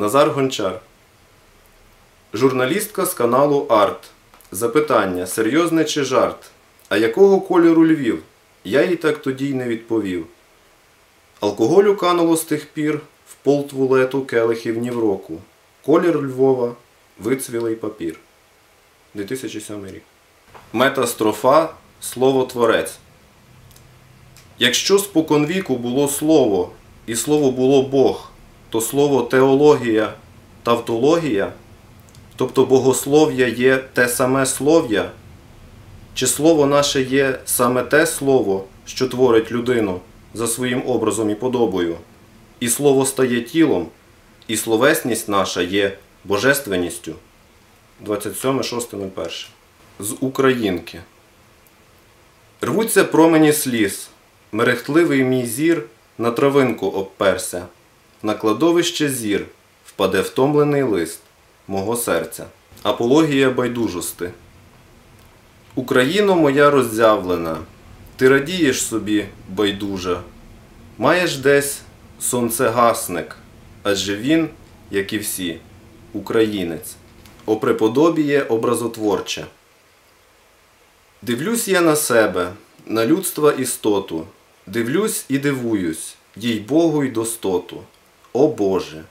Назар Гончар. Журналістка з каналу Арт. Запитання: серйозне чи жарт? А якого кольору Львів? Я їй так тоді й не відповів. Алкоголю кануло з тих пір в полтвулету келихів ні в року. Колір Львова вицвілий папір. 2007 рік. Метастрофа Слово Творець. Якщо споконвіку було слово, і слово було Бог, то слово теологія, тавтологія, тобто богослов'я є те саме слов'я, чи слово наше є саме те слово, що творить людину за своїм образом і подобою, і слово стає тілом, і словесність наша є божественністю. 27.6.01 З Українки. Рвуться промені сліз, мерехтливий мій зір на травинку обперся, на кладовище зір впаде втомлений лист мого серця. Апологія байдужости. Україно моя роззявлена, ти радієш собі, байдужа, маєш десь сонцегасник, адже він, як і всі, українець, опреподобіє образотворче. Дивлюсь я на себе, на людства істоту, дивлюсь і дивуюсь, їй Богу й достоту. О Боже!